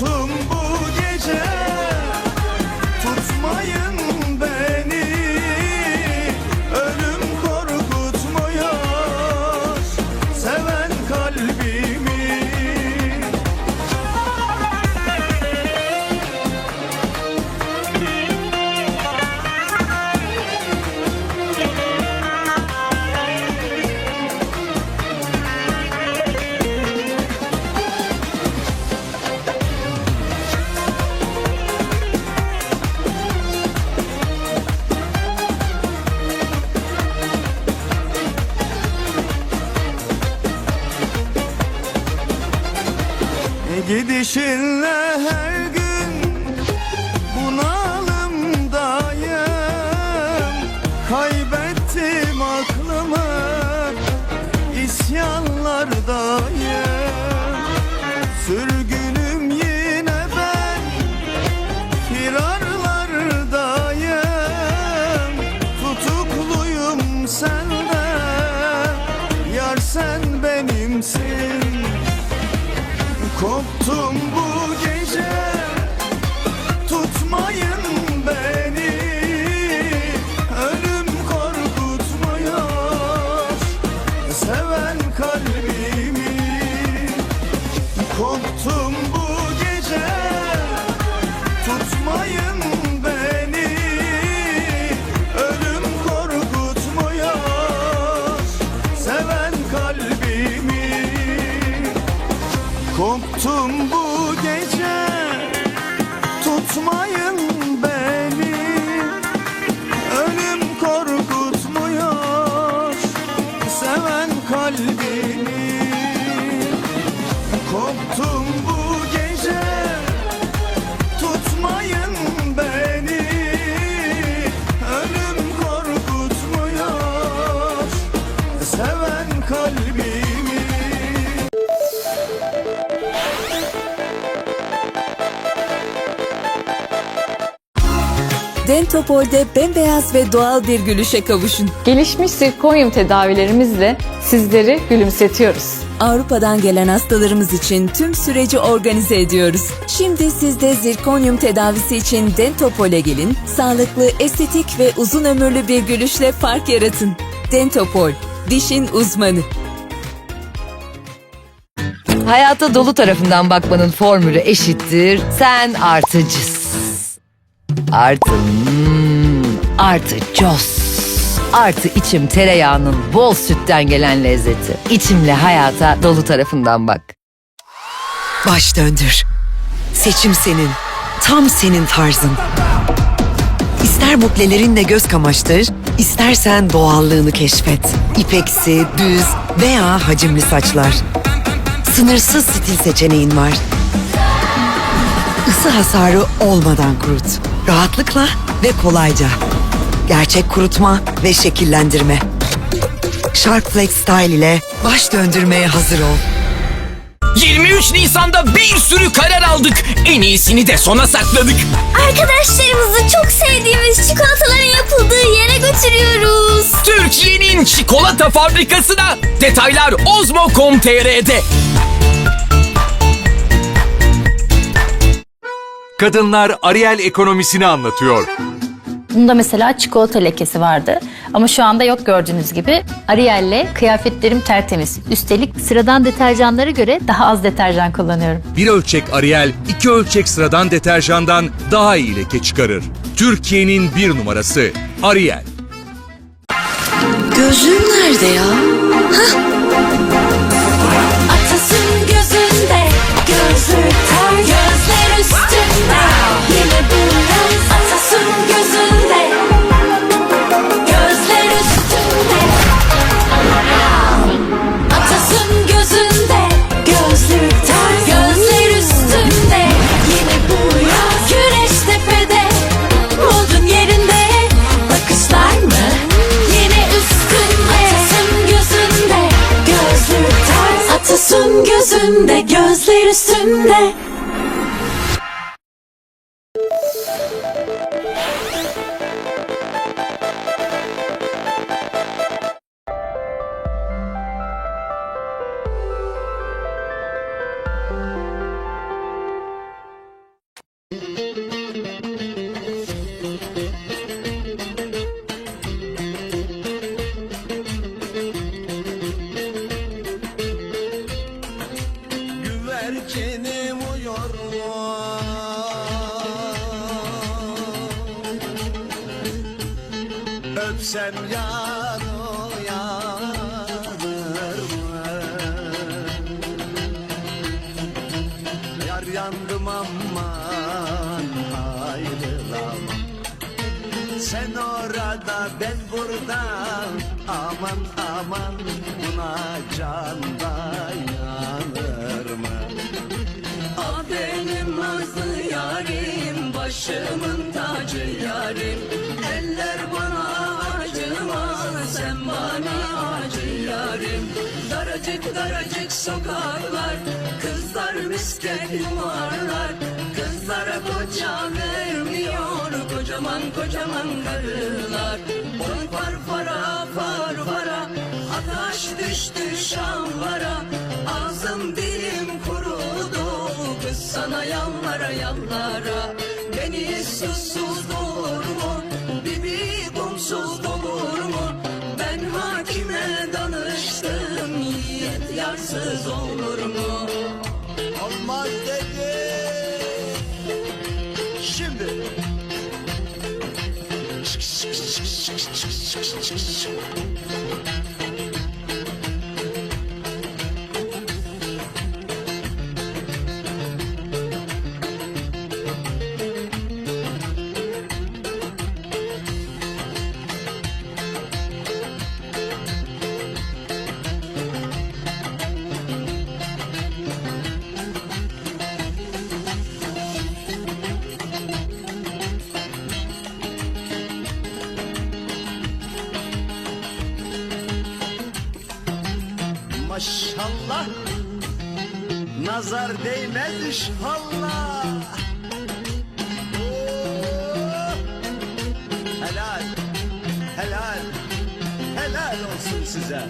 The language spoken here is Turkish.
Koptum Gidişinle her gün bunalımdayım Kaybettim aklımı isyanlardayım Sürgünüm yine ben firarlardayım Tutukluyum senden Yar sen benimsin Koptum bu gece Koptum bu Dentopol'de bembeyaz ve doğal bir gülüşe kavuşun. Gelişmiş zirkonyum tedavilerimizle sizleri gülümsetiyoruz. Avrupa'dan gelen hastalarımız için tüm süreci organize ediyoruz. Şimdi siz de zirkonyum tedavisi için Dentopol'e gelin, sağlıklı, estetik ve uzun ömürlü bir gülüşle fark yaratın. Dentopol, dişin uzmanı. Hayata dolu tarafından bakmanın formülü eşittir. Sen artıcısın. Artı hmm, artı cos. Artı içim tereyağının bol sütten gelen lezzeti. İçimle hayata dolu tarafından bak. Baş döndür. Seçim senin. Tam senin tarzın. İster buklelerinle göz kamaştır, istersen doğallığını keşfet. İpeksi, düz veya hacimli saçlar. Sınırsız stil seçeneğin var. Isı hasarı olmadan kurut. Rahatlıkla ve kolayca. Gerçek kurutma ve şekillendirme. Shark Flex Style ile baş döndürmeye hazır ol. 23 Nisan'da bir sürü karar aldık. En iyisini de sona sakladık. Arkadaşlarımızı çok sevdiğimiz çikolataların yapıldığı yere götürüyoruz. Türkiye'nin çikolata fabrikasına. Detaylar ozmo.com.tr'de. Kadınlar Ariel ekonomisini anlatıyor. Bunda mesela çikolata lekesi vardı. Ama şu anda yok gördüğünüz gibi. Ariel'le kıyafetlerim tertemiz. Üstelik sıradan deterjanlara göre daha az deterjan kullanıyorum. Bir ölçek Ariel, iki ölçek sıradan deterjandan daha iyi leke çıkarır. Türkiye'nin bir numarası Ariel. Gözlüğüm nerede ya? Atasın Bakıyorsun gözümde gözler üstümde öpsem yar uyanır mı? Yar yandım aman ayrılamam Sen orada ben burada Aman aman buna can dayanır mı? Ah benim nazlı yarim Başımın tacı yarim Eller bana Sen bana acı yarim Daracık daracık sokaklar Kızlar misket yuvarlar. Kızlara koca vermiyor Kocaman kocaman karılar. Oy far fara far fara Ataş düştü şamlara Ağzım dilim kurudu Kız sana yalvara yalvara. Beni susuz Yarsız olur mu? Olmaz dedi. Şimdi Maşallah. Nazar değmez inşallah! Helal. Helal. Helal olsun size